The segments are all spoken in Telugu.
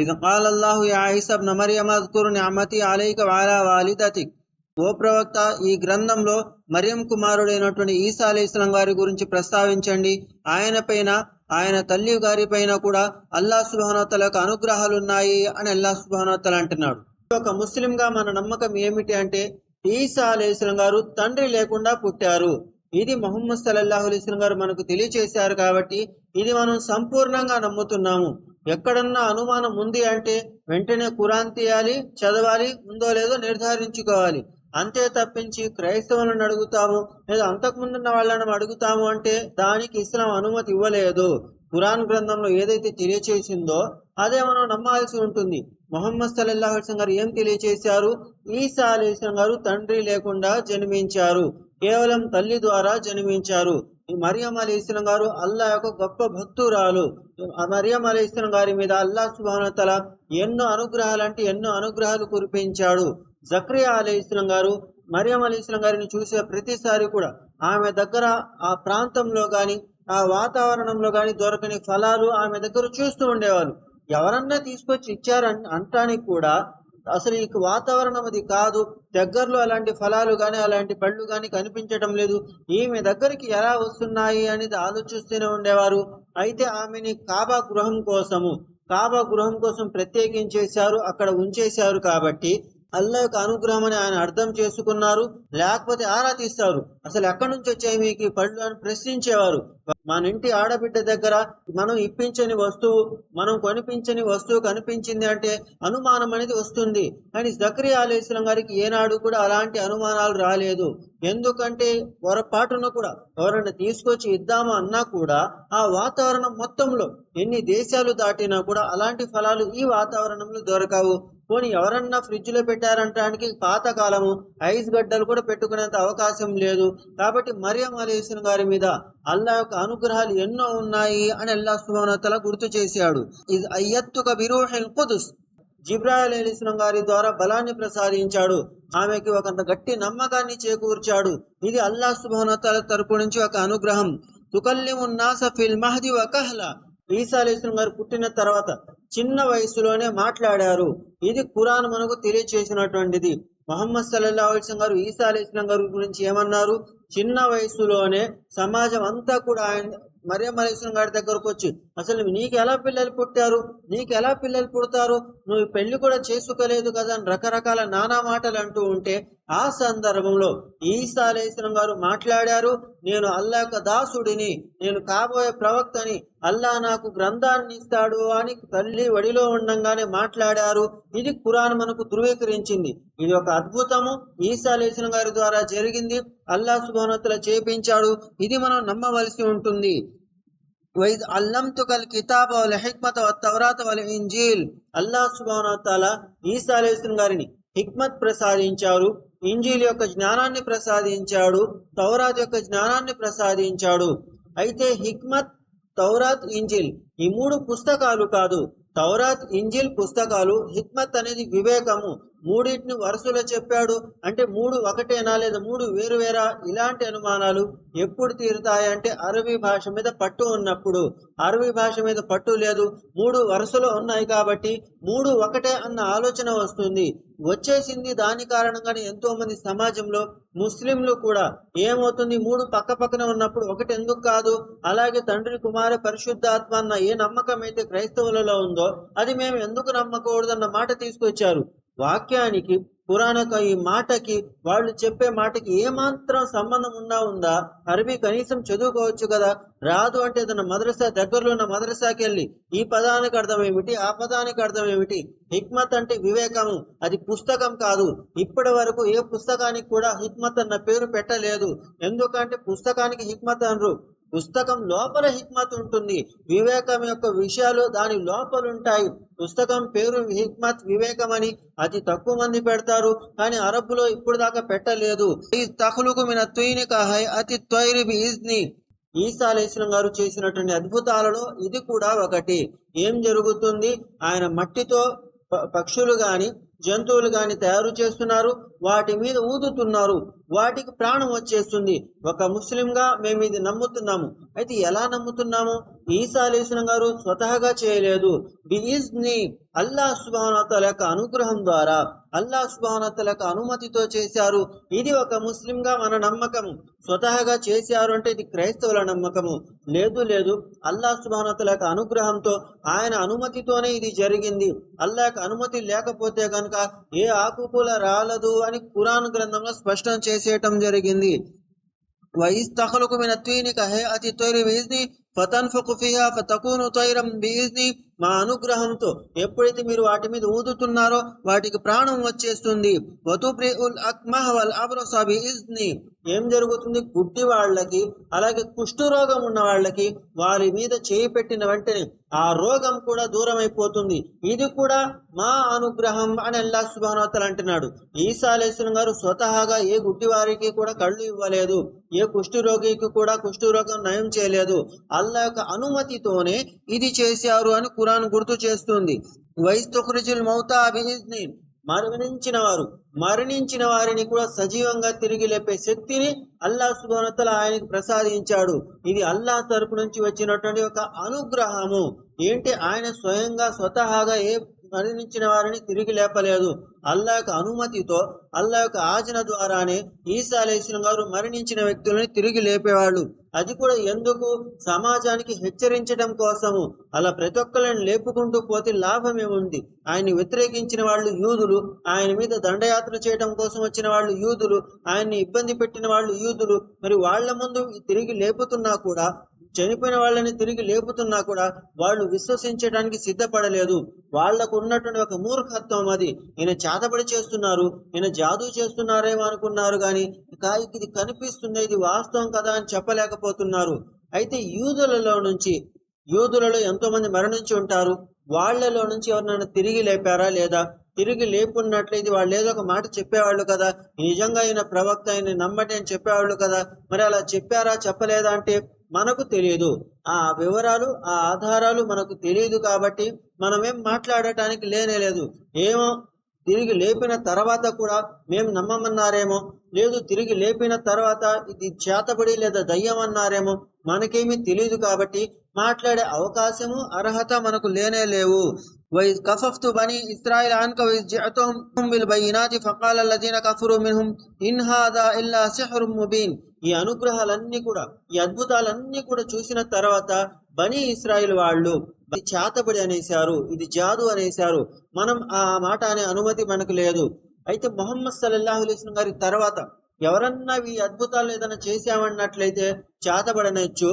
ఇది కాల్ అల్లాహు యాహిసబ్ ఇబ్న మరియమ అజ్కురు నిఅమతి అలైక వాలా వాలిదతిక్ ఓ ప్రవక్త ఈ గ్రంథంలో మరియం కుమారుడైనటువంటి ఈసా ఇస్లాం గారి గురించి ప్రస్తావించండి. ఆయన పైన ఆయన తల్లి గారి పైన కూడా అల్లా సుబానోత్తలకు అనుగ్రహాలు ఉన్నాయి అని అల్లా సుబానోత్తల అంటున్నాడు. ఒక ముస్లింగా మన నమ్మకం ఏమిటి అంటే ఈసా అలైస్లాం గారు తండ్రి లేకుండా పుట్టారు. ఇది మొహమ్మద్ సల్లల్లాహు అలైస్లాం గారు మనకు తెలియచేశారు కాబట్టి ఇది మనం సంపూర్ణంగా నమ్ముతున్నాము. ఎక్కడన్నా అనుమానం ఉంది అంటే వెంటనే కురాన్ తీయాలి చదవాలి ఉందో లేదో నిర్ధారించుకోవాలి. అంతే తప్పించి క్రైస్తవులను అడుగుతాము లేదా అంతకుముందున్న వాళ్ళని అడుగుతాము అంటే దానికి ఇస్లాం అనుమతి ఇవ్వలేదు. కురాన్ గ్రంథంలో ఏదైతే తెలియచేసిందో అదే మనం నమ్మాల్సి ఉంటుంది. మొహమ్మద్ సల్లల్లాహు గారు ఏం తెలియచేశారు? ఈసా అలీస్లం గారు తండ్రి లేకుండా జన్మించారు. కేవలం తల్లి ద్వారా జన్మించారు. ఈ అలీ ఇస్లాం గారు అల్లా యొక్క గొప్ప భక్తురాలు. ఆ మరియం అలీ ఇస్లాం గారి మీద అల్లా సుభానతల ఎన్నో అనుగ్రహాలు అంటే ఎన్నో అనుగ్రహాలు కురిపించాడు. జక్రియా అలీ ఇస్లాం గారు మరియం అలీ ఇస్లాం గారిని చూసే ప్రతిసారి కూడా ఆమె దగ్గర ఆ ప్రాంతంలో గాని ఆ వాతావరణంలో గాని దొరకని ఫలాలు ఆమె దగ్గర చూస్తూ ఉండేవాళ్ళు. ఎవరన్నా తీసుకొచ్చి ఇచ్చారని అంటానికి కూడా అసలు ఈ వాతావరణం అది కాదు. దగ్గరలో అలాంటి ఫలాలు కానీ అలాంటి పళ్ళు కానీ కనిపించటం లేదు. ఈమె దగ్గరికి ఎలా వస్తున్నాయి అనేది ఆలోచిస్తూనే ఉండేవారు. అయితే ఆమెని కాబా గృహం కోసము కాబా గృహం కోసం ప్రత్యేకించేశారు అక్కడ ఉంచేశారు కాబట్టి అల్లా యొక్క అనుగ్రహం అని ఆయన అర్థం చేసుకున్నారు. లేకపోతే ఆరా తీస్తారు. అసలు ఎక్కడి నుంచి వచ్చాయి మీకు పళ్ళు అని ప్రశ్నించేవారు. మన ఇంటి ఆడబిడ్డ దగ్గర మనం ఇప్పించని వస్తువు మనం కొనిపించని వస్తువు కనిపించింది అంటే అనుమానం అనేది వస్తుంది. కానీ జక్రియా ఆలేశ్వరం గారికి ఏనాడు కూడా అలాంటి అనుమానాలు రాలేదు. ఎందుకంటే పొరపాటున కూడా ఎవరైనా తీసుకొచ్చి ఇద్దాము అన్నా కూడా ఆ వాతావరణం మొత్తంలో ఎన్ని దేశాలు దాటినా కూడా అలాంటి ఫలాలు ఈ వాతావరణంలో దొరకవు. పోనీ ఎవరన్నా ఫ్రిడ్జ్లో పెట్టారంటానికి పాతకాలము ఐస్ గడ్డలు కూడా పెట్టుకునేంత అవకాశం లేదు. కాబట్టి మరియం అలీస్లం గారి మీద అల్లా యొక్క అనుగ్రహాలు ఎన్నో ఉన్నాయి అని అల్లా సుమనతల గుర్తు చేశాడు. ఇది అయ్యత్తుక బిరూహిల్ కుదుస్ జిబ్రాయిల్ అలీస్లం గారి ద్వారా బలాన్ని ప్రసాదించాడు. ఆమెకి ఒక గట్టి నమ్మకాన్ని చేకూర్చాడు. ఇది అల్లా సుభానతల తరపు నుంచి ఒక అనుగ్రహం. తుకల్లిమున్నాస ఫిల్ మహది వకహ్లా ఈసా అలీస్లం గారు పుట్టిన తర్వాత చిన్న వయసులోనే మాట్లాడారు. ఇది ఖురాన్ మనకు తెలియచేసినటువంటిది. మహమ్మద్ సల్లల్లా అలైహి గారు ఈసా అలీస్లం గారి గురించి ఏమన్నారు? చిన్న వయసులోనే సమాజం అంతా కూడా ఆయన మరియమ్మ అలీస్లం గారి దగ్గరకు వచ్చి అసలు నీకు ఎలా పిల్లలు పుట్టారు? నీకు ఎలా పిల్లలు పుడతారు? నువ్వు పెళ్ళి కూడా చేసుకోలేదు కదా అని రకరకాల నానా మాటలు అంటూ ఉంటే ఆ సందర్భంలో ఈసా అలీస్లం గారు మాట్లాడారు నేను అల్లాక దాసుడిని నేను కాబోయే ప్రవక్తని అల్లా నాకు గ్రంథాన్ని ఇస్తాడు అని తల్లి వడిలో ఉండంగానే మాట్లాడారు. ఇది ఖురాన్ మనకు ధృవీకరించింది. ఇది ఒక అద్భుతము. ఈసా అలీస్లం గారి ద్వారా జరిగింది. అల్లా సుభానతల చేపించాడు. ఇది మనం నమ్మవలసి ఉంటుంది. వైద్ అల్లంతుకల్ కితాబ్ వల్ హిక్మత్ వత్ తౌరాత వల్ ఇంజీల్ అల్లాహ్ సుభానతాల వ ఈసా గారిని హిక్మత్ ప్రసాదించారు. ఇంజీల్ యొక్క జ్ఞానాన్ని ప్రసాదించాడు తౌరాత్ యొక్క జ్ఞానాన్ని ప్రసాదించాడు. అయితే హిక్మత్ తౌరాత్ ఇంజిల్ ఈ మూడు పుస్తకాలు కాదు. తౌరాత్ ఇంజిల్ పుస్తకాలు హిక్మత్ అనేది వివేకము. మూడింటిని వరుసలో చెప్పాడు. అంటే మూడు ఒకటేనా లేదా మూడు వేరు వేరా ఇలాంటి అనుమానాలు ఎప్పుడు తీరుతాయి? అంటే అరబీ భాష మీద పట్టు ఉన్నప్పుడు. అరబీ భాష మీద పట్టు లేదు. మూడు వరుసలో ఉన్నాయి కాబట్టి మూడు ఒకటే అన్న ఆలోచన వస్తుంది. వచ్చేసింది దాని కారణంగానే ఎంతో మంది సమాజంలో ముస్లింలు కూడా ఏమవుతుంది? మూడు పక్క పక్కన ఉన్నప్పుడు ఒకటి ఎందుకు కాదు? అలాగే తండ్రి కుమార పరిశుద్ధాత్మ అన్న ఏ నమ్మకం అయితే క్రైస్తవులలో ఉందో అది మేము ఎందుకు నమ్మకూడదన్న మాట తీసుకొచ్చారు. వాక్యానికి పురాణక ఈ మాటకి వాళ్ళు చెప్పే మాటకి ఏమాత్రం సంబంధం ఉన్నా ఉందా? అరబీ కనీసం చదువుకోవచ్చు కదా? రాదు అంటే తన మద్రసా దగ్గరలో ఉన్న మదరసాకి వెళ్ళి ఈ పదానికి అర్థం ఏమిటి? ఆ పదానికి అర్థం ఏమిటి? హిక్మత్ అంటే వివేకము. అది పుస్తకం కాదు. ఇప్పటి వరకు ఏ పుస్తకానికి కూడా హిక్మత్ అన్న పేరు పెట్టలేదు. ఎందుకంటే పుస్తకానికి హిక్మత్ అనరు. పుస్తకం లోపల హిక్మత్ ఉంటుంది. వివేకం యొక్క విషయాలు దాని లోపలుంటాయి. పుస్తకం పేరు హిక్మత్ వివేకం అని అతి తక్కువ మంది పెడతారు. కానీ అరబ్బులో ఇప్పుడు దాకా పెట్టలేదు. ఈ తహులుకు మిన తుయిని హై అతి త్వైరి బిజ్ని ఈసా అలీస్లం గారు చేసినటువంటి అద్భుతాలలో ఇది కూడా ఒకటి. ఏం జరుగుతుంది? ఆయన మట్టితో ప- పక్షులు గాని జంతువులు కానీ తయారు చేస్తున్నారు వాటి మీద ఊదుతున్నారు వాటికి ప్రాణం వచ్చేస్తుంది. ఒక ముస్లింగా మేము ఇది నమ్ముతున్నాము. అయితే ఎలా నమ్ముతున్నాము? ఈసా అలీస్లం గారు స్వతహాగా చేయలేదు. బిఈజ్ని అల్లా సుభానతల యొక్క అనుగ్రహం ద్వారా అల్లా సుభానతల యొక్క అనుమతితో చేశారు. ఇది ఒక ముస్లింగా మన నమ్మకం స్వతహాగా చేశారు అంటే ఇది క్రైస్తవుల నమ్మకము. లేదు లేదు. అల్లా సుభానతల యొక్క అనుగ్రహంతో ఆయన అనుమతితోనే ఇది జరిగింది. అల్లా యొక్క అనుమతి లేకపోతే కనుక ఏ ఆకుకూల రాలదు అని కురాన్ గ్రంథంలో స్పష్టం చేసేయటం జరిగింది. వైస్ వైస్తహలకు మిన అతి తొయిరి బీజ్ని ఫతన్ ఫిహా ఫతకును తొయిరం బీజ్ని మా అనుగ్రహంతో ఎప్పుడైతే మీరు వాటి మీద ఊదుతున్నారో వాటికి ప్రాణం వచ్చేస్తుంది. వతుప్రి ఉల్ అక్మహ ఏం జరుగుతుంది? గుడ్డి వాళ్ళకి అలాగే కుష్ఠరోగం ఉన్న వాళ్ళకి వారి మీద చేయి పెట్టిన వెంటనే ఆ రోగం కూడా దూరం అయిపోతుంది ఇది కూడా మా అనుగ్రహం అని అల్లా సుభానోతలు అంటున్నాడు. ఈసాలేశ్వరం గారు స్వతహాగా ఏ గుడ్డి వారికి కూడా కళ్ళు ఇవ్వలేదు. ఏ కుష్ఠరోగికి కూడా కుష్ఠరోగం నయం చేయలేదు. అల్లా యొక్క అనుమతితోనే ఇది చేశారు అని ఖురాన్ గుర్తు చేస్తుంది. వైస్తుఖురుజుల్ మౌతా అభిజ్ని మరణించిన వారు మరణించిన వారిని కూడా సజీవంగా తిరిగి లేపే శక్తిని అల్లా సుబోనతల ఆయనకు ప్రసాదించాడు. ఇది అల్లా తరపు నుంచి వచ్చినటువంటి ఒక అనుగ్రహము. ఏంటి? ఆయన స్వయంగా స్వతహాగా ఏ మరణించిన వారిని తిరిగి లేపలేదు. అల్లా యొక్క అనుమతితో అల్లా యొక్క ద్వారానే ఈసా అలేశ్వరం గారు మరణించిన వ్యక్తులని తిరిగి లేపేవాళ్ళు. అది కూడా ఎందుకు? సమాజానికి హెచ్చరించడం కోసము. అలా ప్రతి ఒక్కరిని లేపుకుంటూ పోతే లాభమే ఉంది ఆయన్ని వ్యతిరేకించిన వాళ్ళు యూదులు ఆయన మీద దండయాత్ర చేయడం కోసం వచ్చిన వాళ్ళు యూదులు ఆయన్ని ఇబ్బంది పెట్టిన వాళ్ళు యూదులు. మరి వాళ్ళ ముందు తిరిగి లేపుతున్నా కూడా చనిపోయిన వాళ్ళని తిరిగి లేపుతున్నా కూడా వాళ్ళు విశ్వసించడానికి సిద్ధపడలేదు. వాళ్ళకు ఉన్నటువంటి ఒక మూర్ఖత్వం అది. ఈయన చేతబడి చేస్తున్నారు ఈయన జాదూ చేస్తున్నారేమో అనుకున్నారు కానీ కాయకి ఇది కనిపిస్తుంది ఇది వాస్తవం కదా అని చెప్పలేకపోతున్నారు. అయితే యూదులలో నుంచి యూదులలో ఎంతో మంది మరణించి ఉంటారు. వాళ్ళలో నుంచి ఎవరినైనా తిరిగి లేపారా లేదా? తిరిగి లేపున్నట్లయితే వాళ్ళు ఏదో ఒక మాట చెప్పేవాళ్ళు కదా. నిజంగా ఆయన ప్రవక్త ఆయన నమ్మటి అని చెప్పేవాళ్ళు కదా. మరి అలా చెప్పారా చెప్పలేదా అంటే మనకు తెలియదు. ఆ వివరాలు ఆ ఆధారాలు మనకు తెలియదు కాబట్టి మనమేం మాట్లాడటానికి లేనే లేదు. ఏమో తిరిగి లేపిన తర్వాత కూడా మేము నమ్మమన్నారేమో. లేదు తిరిగి లేపిన తర్వాత ఇది చేతబడి లేదా దయ్యం అన్నారేమో మనకేమీ తెలియదు కాబట్టి మాట్లాడే అవకాశము అర్హత మనకు లేనే లేవు. وإذ كففت بني إسرائيل عنك وإذ جئتهم بالبينات فقال الذين كفروا منهم إن هذا إلا سحر مبين ఈ అనుగ్రహాలన్నీ కూడా ఈ అద్భుతాలన్నీ కూడా చూసిన తర్వాత బనీ ఇస్రాయిల్ వాళ్ళు ఇది చేతబడి అనేశారు ఇది జాదు అనేశారు మనం ఆ మాట అనే అనుమతి మనకు లేదు అయితే మొహమ్మద్ సల్లల్లాహు అలైహి గారి తర్వాత ఎవరన్నా ఈ అద్భుతాలు ఏదైనా చేశామన్నట్లయితే చేతబడనొచ్చు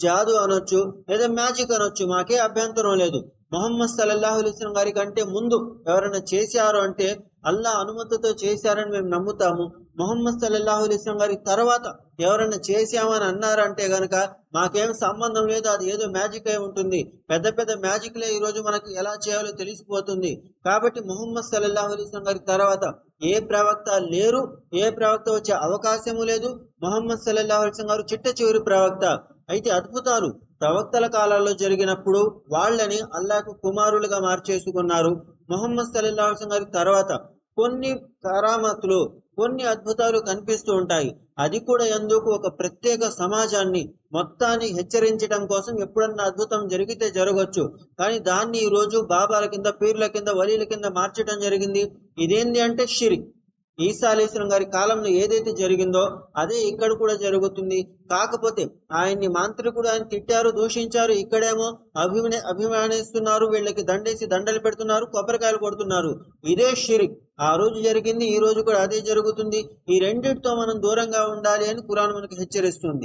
జాదు అనొచ్చు లేదా మ్యాజిక్ అనొచ్చు మాకే అభ్యంతరం లేదు మొహమ్మద్ సల్లల్లాహు అలైస్లం గారి కంటే ముందు ఎవరైనా చేశారు అంటే అల్లా అనుమతితో చేశారని మేము నమ్ముతాము. మొహమ్మద్ సల్లల్లాహు అలైస్లం గారి తర్వాత ఎవరైనా చేశామని అన్నారంటే గనక మాకేం సంబంధం లేదు అది ఏదో మ్యాజిక్ అయి ఉంటుంది. పెద్ద పెద్ద మ్యాజిక్లే ఈ రోజు మనకి ఎలా చేయాలో తెలిసిపోతుంది. కాబట్టి మొహమ్మద్ సల్లల్లాహు అలైస్లం గారి తర్వాత ఏ ప్రవక్త లేరు ఏ ప్రవక్త వచ్చే అవకాశము లేదు. మొహమ్మద్ సల్లల్లాహు అలైస్లం గారు చిట్ట చివరి ప్రవక్త. అయితే అద్భుతాలు. ప్రవక్తల కాలాల్లో జరిగినప్పుడు వాళ్ళని అల్లాకు కుమారులుగా మార్చేసుకున్నారు. మొహమ్మద్ సల్లాహం గారి తర్వాత కొన్ని కరామతులు కొన్ని అద్భుతాలు కనిపిస్తూ ఉంటాయి. అది కూడా ఎందుకు ఒక ప్రత్యేక సమాజాన్ని మొత్తాన్ని హెచ్చరించడం కోసం ఎప్పుడన్నా అద్భుతం జరిగితే జరగచ్చు. కానీ దాన్ని ఈ రోజు బాబాల కింద పీర్ల కింద వలీల కింద మార్చడం జరిగింది. ఇదేంది అంటే షిరిక్. ఈసా అలీస్లం గారి కాలంలో ఏదైతే జరిగిందో అదే ఇక్కడ కూడా జరుగుతుంది. కాకపోతే ఆయన్ని మాంత్రికుడు ఆయన తిట్టారు దూషించారు ఇక్కడేమో అభిమని అభిమానిస్తున్నారు వీళ్ళకి దండేసి దండలు పెడుతున్నారు కొబ్బరికాయలు కొడుతున్నారు. ఇదే షిరిక్. ఆ రోజు జరిగింది ఈ రోజు కూడా అదే జరుగుతుంది. ఈ రెండింటితో మనం దూరంగా ఉండాలి అని కురాన్ మనకు హెచ్చరిస్తుంది.